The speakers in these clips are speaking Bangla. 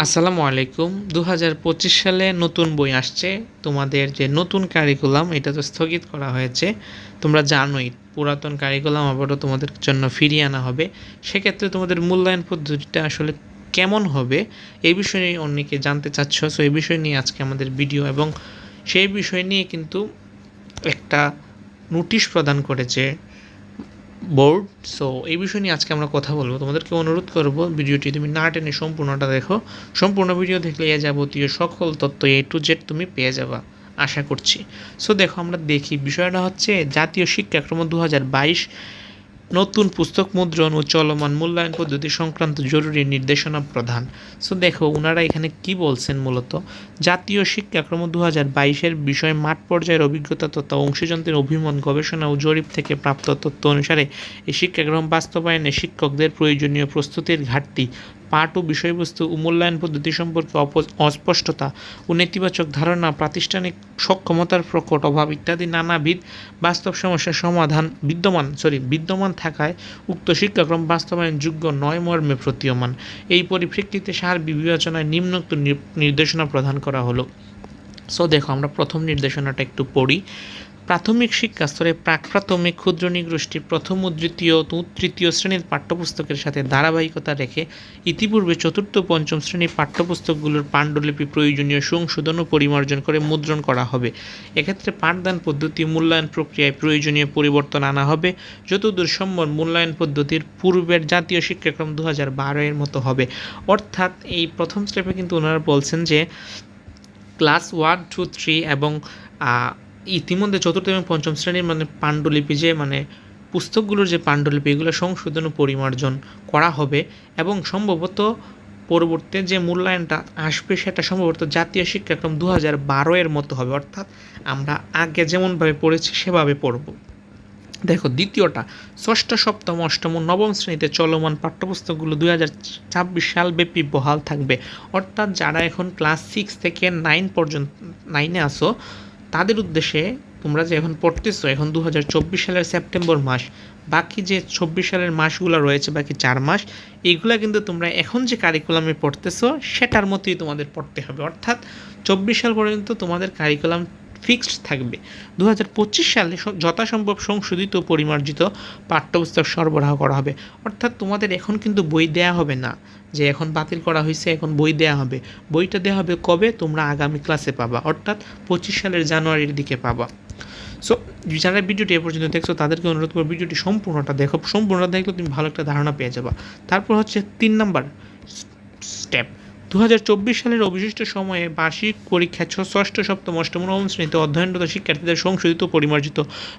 আসসালামু আলাইকুম। দু হাজার পঁচিশ সালে নতুন বই আসছে। তোমাদের যে নতুন কারিকুলাম এটা তো স্থগিত করা হয়েছে। তোমরা জানোই, পুরাতন কারিকুলাম আবারও তোমাদের জন্য ফিরিয়ে আনা হবে। সেক্ষেত্রে তোমাদের মূল্যায়ন পদ্ধতিটা আসলে কেমন হবে এই বিষয়ে নিয়ে অনেকে জানতে চাচ্ছ। সো এই বিষয় নিয়ে আজকে আমাদের ভিডিও এবং সেই বিষয় নিয়ে কিন্তু একটা নোটিশ প্রদান করেছে বোর্ড সো এই বিষয় নিয়ে আজকে আমরা কথা বলব। তোমাদেরকে অনুরোধ করব ভিডিওটি তুমি না টেনে সম্পূর্ণটা দেখো। সম্পূর্ণ ভিডিও দেখলে এ যাবতীয় সকল তথ্য এ টু জেড তুমি পেয়ে যাবা, আশা করছি। সো দেখো, আমরা দেখি। বিষয়টা হচ্ছে জাতীয় শিক্ষাক্রম দু হাজার বাইশ নতুন পুস্তক মুদ্রণ ও চলমান মূল্যায়ন পদ্ধতি সংক্রান্ত জরুরি নির্দেশনা প্রধান। সো দেখো ওনারা এখানে কি বলছেন মূলত? জাতীয় শিক্ষাক্রম দু হাজার বাইশের বিষয়ে মাঠ পর্যায়ের অভিজ্ঞতা তথা অংশীজনদের অভিমত, গবেষণা ও জরিপ থেকে প্রাপ্ত তথ্য অনুসারে, এই শিক্ষাক্রম বাস্তবায়নে শিক্ষকদের প্রয়োজনীয় প্রস্তুতির ঘাটতি পাঠ ও বিষয়বস্তু ও মূল্যায়ন পদ্ধতি সম্পর্কে অস্পষ্টতা ও নেতিবাচক ধারণা, প্রাতিষ্ঠানিক সক্ষমতার প্রকট অভাব ইত্যাদি নানাবিধ বাস্তব সমস্যার সমাধান বিদ্যমান সরি বিদ্যমান থাকায় উক্ত শিক্ষাক্রম বাস্তবায়ন যোগ্য নয় মর্মে প্রতীয়মান। এই পরিপ্রেক্ষিতে সার বিবেচনায় নিম্নোক্ত নির- নির্দেশনা প্রদান করা হলো। সো দেখো, আমরা প্রথম নির্দেশনাটা একটু পড়ি। প্রাথমিক শিক্ষা স্তরে প্রাক প্রাথমিক, ক্ষুদ্র নিগোষ্ঠী, প্রথম ও তৃতীয় তৃতীয় শ্রেণির পাঠ্যপুস্তকের সাথে ধারাবাহিকতা রেখে ইতিপূর্বে চতুর্থ পঞ্চম শ্রেণির পাঠ্যপুস্তকগুলোর পাণ্ডুলিপি প্রয়োজনীয় সংশোধন ও পরিমার্জন করে মুদ্রণ করা হবে। এক্ষেত্রে পাঠদান পদ্ধতি, মূল্যায়ন প্রক্রিয়ায় প্রয়োজনীয় পরিবর্তন আনা হবে। যতদূর সম্ভব মূল্যায়ন পদ্ধতির পূর্বের জাতীয় শিক্ষাক্রম দু হাজার বারো এর মতো হবে। অর্থাৎ এই প্রথম স্টেপে কিন্তু ওনারা বলছেন যে, ক্লাস ওয়ান, টু, থ্রি এবং ইতিমধ্যে চতুর্থ এবং পঞ্চম শ্রেণির মানে পাণ্ডুলিপি যে মানে পুস্তকগুলোর যে পাণ্ডুলিপি, এগুলো সংশোধন ও পরিমার্জন করা হবে এবং সম্ভবত পরবর্তী যে মূল্যায়নটা আসবে সেটা সম্ভবত জাতীয় শিক্ষাক্রম দু হাজার বারো এর মতো হবে। অর্থাৎ আমরা আগে যেমনভাবে পড়েছি, সেভাবে পড়ব। দেখো, দ্বিতীয়টা, ষষ্ঠ, সপ্তম, অষ্টম নবম শ্রেণীতে চলমান পাঠ্যপুস্তকগুলো দুই হাজার ছাব্বিশ সালব্যাপী বহাল থাকবে। অর্থাৎ যারা এখন ক্লাস সিক্স থেকে নাইন পর্যন্ত, নাইনে আসো তাদের উদ্দেশ্যে তোমরা যে এখন পড়তেছো, এখন দু হাজার চব্বিশ সালের সেপ্টেম্বর মাস, বাকি যে চব্বিশ সালের মাসগুলো রয়েছে, বাকি চার মাস এইগুলা কিন্তু তোমরা এখন যে কারিকুলামে পড়তেছো, সেটার মতোই তোমাদের পড়তে হবে। অর্থাৎ চব্বিশ সাল পর্যন্ত তোমাদের কারিকুলাম ফিক্সড থাকবে। দু পঁচিশ সালে যথাসম্ভব সংশোধিত, পরিমার্জিত পাঠ্যপুস্তক সরবরাহ করা হবে। অর্থাৎ তোমাদের এখন কিন্তু বই দেয়া হবে না। যে এখন বাতিল করা হয়েছে, এখন বই দেয়া হবে। বইটা দেওয়া হবে কবে? তোমরা আগামী ক্লাসে পাবা। অর্থাৎ পঁচিশ সালের জানুয়ারির দিকে পাবা। সো যারা ভিডিওটি এ পর্যন্ত দেখছ, তাদেরকে অনুরোধ করব ভিডিওটি সম্পূর্ণটা দেখো। সম্পূর্ণটা দেখলে তুমি ভালো একটা ধারণা পেয়ে যাবা। তারপর হচ্ছে তিন নাম্বার স্টেপ দু হাজার চব্বিশ সালের অবশিষ্ট সময়ে বার্ষিক পরীক্ষা ষষ্ঠ, সপ্তম, অষ্টম নবম শ্রেণীতে অধ্যয়নরত শিক্ষার্থীদের সংশোধিত পরিমার্জিত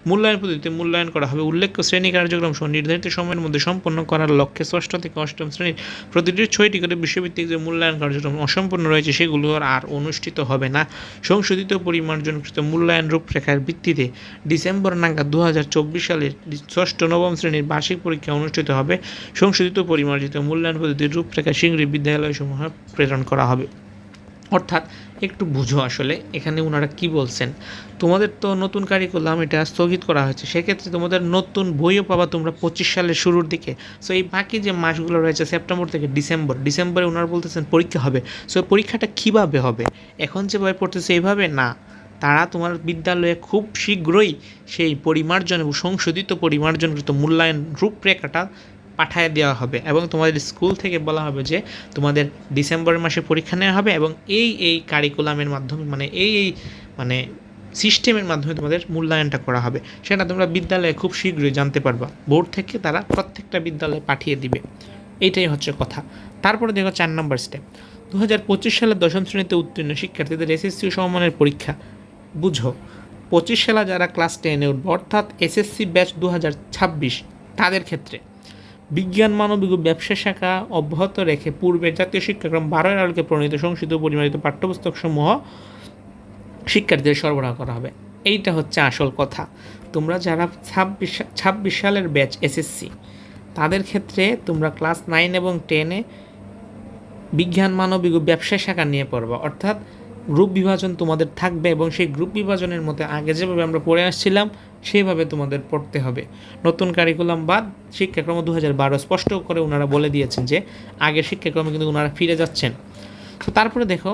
মূল্যায়ন পদ্ধতিতে মূল্যায়ন করা হবে। উল্লেখ্য, শ্রেণি কার্যক্রম সহ নির্ধারিত সময়ের মধ্যে সম্পন্ন করার লক্ষ্যে ষষ্ঠ থেকে অষ্টম শ্রেণির প্রতিটি ছয়টি করে বিশ্বভিত্তিক যে মূল্যায়ন কার্যক্রম অসম্পূর্ণ রয়েছে, সেগুলো আর অনুষ্ঠিত হবে না। সংশোধিত পরিমার্জনকৃত মূল্যায়ন রূপরেখার ভিত্তিতে ডিসেম্বর নাগাদ দু হাজার চব্বিশ সালের ষষ্ঠ, নবম শ্রেণির বার্ষিক পরীক্ষা অনুষ্ঠিত হবে। সংশোধিত পরিমার্জিত মূল্যায়ন পদ্ধতির রূপরেখা সিংড়ি বিদ্যালয়সমূহ প্রেরণ করা হবে। অর্থাৎ একটু বুঝো আসলে, এখানে ওনারা কি বলছেন? তোমাদের তো নতুন কারিকুলাম এটা স্থগিত করা হয়েছে, সেক্ষেত্রে তোমাদের নতুন বইও পাবা তোমরা পঁচিশ সালের শুরুর দিকে। সো এই বাকি যে মাসগুলো রয়েছে সেপ্টেম্বর থেকে ডিসেম্বর, ডিসেম্বরে ওনারা বলতেছেন পরীক্ষা হবে। সো পরীক্ষাটা কীভাবে হবে? এখন যেভাবে পড়তেছে এইভাবে না। তারা তোমার বিদ্যালয়ে খুব শীঘ্রই সেই পরিমার্জন এবং সংশোধিত পরিমার্জনকৃত মূল্যায়ন রূপরেখাটা পাঠায় দেওয়া হবে এবং তোমাদের স্কুল থেকে বলা হবে যে তোমাদের ডিসেম্বর মাসে পরীক্ষা নেওয়া হবে এবং এই এই কারিকুলামের মাধ্যমে মানে এই এই মানে সিস্টেমের মাধ্যমে তোমাদের মূল্যায়নটা করা হবে। সেটা তোমরা বিদ্যালয়ে খুব শীঘ্রই জানতে পারবা। বোর্ড থেকে তারা প্রত্যেকটা বিদ্যালয়ে পাঠিয়ে দিবে। এইটাই হচ্ছে কথা। তারপরে দেখো চার নম্বর স্টেপ দু হাজার পঁচিশ সালের দশম শ্রেণীতে উত্তীর্ণ শিক্ষার্থীদের এসএসসি সমমানের পরীক্ষা। বুঝো, পঁচিশ সালে যারা ক্লাস টেনে উঠবে, অর্থাৎ এসএসসি ব্যাচ দু হাজার ছাব্বিশ, তাদের ক্ষেত্রে বিজ্ঞান মানবিক ও ব্যবসা শাখা অব্যাহত রেখে পূর্বে জাতীয় শিক্ষাক্রম বারোর আলোকে প্রণীত সংশোধিত পরিমাণিত পাঠ্যপুস্তকসমূহ শিক্ষার্থীদের সরবরাহ করা হবে। এইটা হচ্ছে আসল কথা। তোমরা যারা ছাব্বিশ ছাব্বিশ সালের ব্যাচ এসএসসি তাদের ক্ষেত্রে তোমরা ক্লাস নাইন এবং টেনে বিজ্ঞান, মানবিক ও ব্যবসা শাখা নিয়ে পড়বা। অর্থাৎ গ্রুপ বিভাজন তোমাদের থাকবে এবং সেই গ্রুপ বিভাজনের মধ্যে আগে যেভাবে আমরা পড়ে আসছিলাম, সেইভাবে তোমাদের পড়তে হবে। নতুন কারিকুলাম বাদ, শিক্ষাক্রম দু হাজার বারো স্পষ্ট করে ওনারা বলে দিয়েছেন যে, আগের শিক্ষাক্রমে কিন্তু ওনারা ফিরে যাচ্ছেন। তো তারপরে দেখো,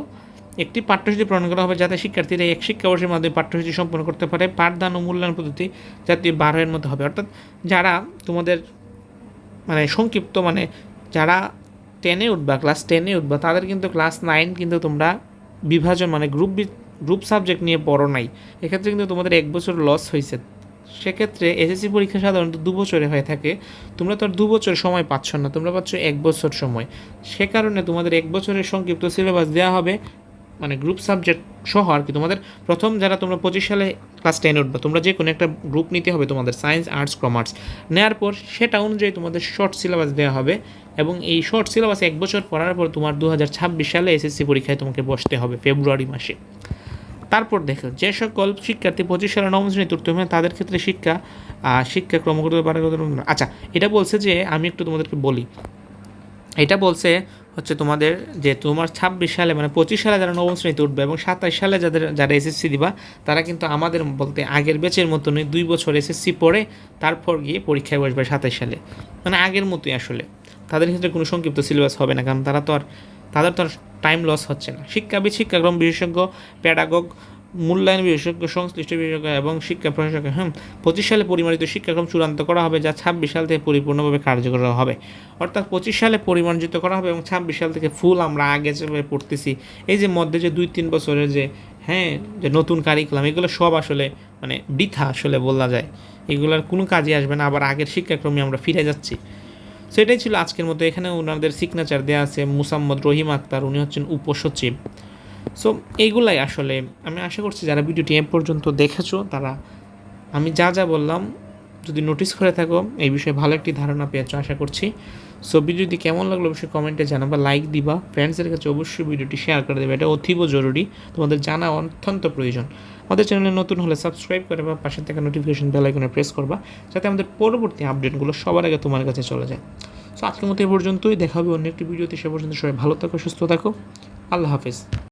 একটি পাঠ্যসূচি প্রণয়ন করা হবে যাতে শিক্ষার্থীরা এক শিক্ষাবর্ষের মাধ্যমে পাঠ্যসূচি সম্পন্ন করতে পারে। পাঠদান ও মূল্যায়ন পদ্ধতি জাতীয় বারোয়ের মধ্যে হবে। অর্থাৎ যারা তোমাদের মানে সংক্ষিপ্ত মানে যারা টেনে উঠবা ক্লাস টেনে উঠবা, তাদের কিন্তু ক্লাস নাইন কিন্তু তোমরা বিভাজন মানে গ্রুপ গ্রুপ সাবজেক্ট নিয়ে পড়ো নাই। এক্ষেত্রে কিন্তু তোমাদের এক বছর লস হয়েছে সেক্ষেত্রে এসএসসি পরীক্ষা সাধারণত দু বছরে হয়ে থাকে। তোমরা তো আর দু বছর সময় পাচ্ছ না, তোমরা পাচ্ছ এক বছর সময়। সে কারণে তোমাদের এক বছরের সংক্ষিপ্ত সিলেবাস দেওয়া হবে। মানে গ্রুপ সাবজেক্ট সহ আর কি, তোমাদের প্রথম যারা তোমরা পঁচিশ সালে ক্লাস টেনে উঠবে, তোমরা যে কোনো একটা গ্রুপ নিতে হবে তোমাদের সায়েন্স আর্টস কমার্স নেওয়ার পর সেটা অনুযায়ী তোমাদের শর্ট সিলেবাস দেওয়া হবে এবং এই শর্ট সিলেবাস এক বছর পড়ার পর তোমার দু হাজার ছাব্বিশ সালে এসএসসি পরীক্ষায় তোমাকে বসতে হবে ফেব্রুয়ারি মাসে। তারপর দেখো, যে সকল শিক্ষার্থী পঁচিশ সালে নবম উত্তীর্ণ হয় তাদের ক্ষেত্রে শিক্ষা শিক্ষা ক্রমগত আচ্ছা এটা বলছে যে আমি একটু তোমাদেরকে বলি এটা বলছে হচ্ছে তোমাদের যে তোমার ছাব্বিশ সালে মানে পঁচিশ সালে যারা নবম শ্রেণীতে উঠবে এবং সাতাশ সালে যাদের, যারা এসএসসি দিবা, তারা কিন্তু আমাদের বলতে আগের ব্যাচের মতনই দুই বছর এসএসসি পড়ে তারপর গিয়ে পরীক্ষায় বসবে সাতাশ সালে। মানে আগের মতোই আসলে। তাদের ক্ষেত্রে কোনো সংক্ষিপ্ত সিলেবাস হবে না, কারণ তারা তো আর, তাদের তো আর টাইম লস হচ্ছে না। শিক্ষাবিদ শিক্ষাক্রম বিশেষজ্ঞ প্যাডাগগ মূল্যায়ন বিশেষজ্ঞ, সংশ্লিষ্ট বিশেষজ্ঞ এবং শিক্ষা প্রশাসক হ্যাঁ পঁচিশ সালে পরিমাণিত শিক্ষাক্রম চূড়ান্ত করা হবে যা ছাব্বিশ সাল থেকে পরিপূর্ণভাবে কার্যকর হবে। অর্থাৎ পঁচিশ সালে পরিমার্জিত করা হবে এবং ছাব্বিশ সাল থেকে ফুল আমরা আগে যেভাবে পড়তেছি, এই যে মধ্যে যে দুই তিন বছরের যে হ্যাঁ যে নতুন কারিকুলাম এগুলো সব আসলে মানে বৃথা আসলে বলা যায়। এগুলোর কোনো কাজে আসবে না, আবার আগের শিক্ষাক্রমে আমরা ফিরে যাচ্ছি। সেটাই ছিল আজকের মতো। এখানে ওনাদের সিগনেচার দেওয়া আছে মুসাম্মদ রহিম আক্তার, উনি হচ্ছেন উপসচিব। সো এইগুলাই আসলে আমি আশা করছি যারা ভিডিওটি এ পর্যন্ত দেখেছ, তারা আমি যা যা বললাম, যদি নোটিস করে থাকো, এই বিষয়ে ভালো একটি ধারণা পেয়েছ, আশা করছি। সো ভিডিওটি কেমন লাগল অবশ্যই কমেন্টে জানাবা লাইক দিবা। ফ্রেন্ডসের কাছে অবশ্যই ভিডিওটি শেয়ার করে দেবে, এটা অতীব জরুরি। তোমাদের জানা অত্যন্ত প্রয়োজন। আমাদের চ্যানেলে নতুন হলে সাবস্ক্রাইব করে বা পাশে থাকা নোটিফিকেশন বেল আইকনে প্রেস করবা, যাতে আমাদের পরবর্তী আপডেটগুলো সবার আগে তোমার কাছে চলে যায়। সো আজকের মতো এ পর্যন্তই। দেখা হবে অন্য একটি ভিডিওতে। সে পর্যন্ত সবাই ভালো থাকো, সুস্থ থাকো। আল্লাহ হাফেজ।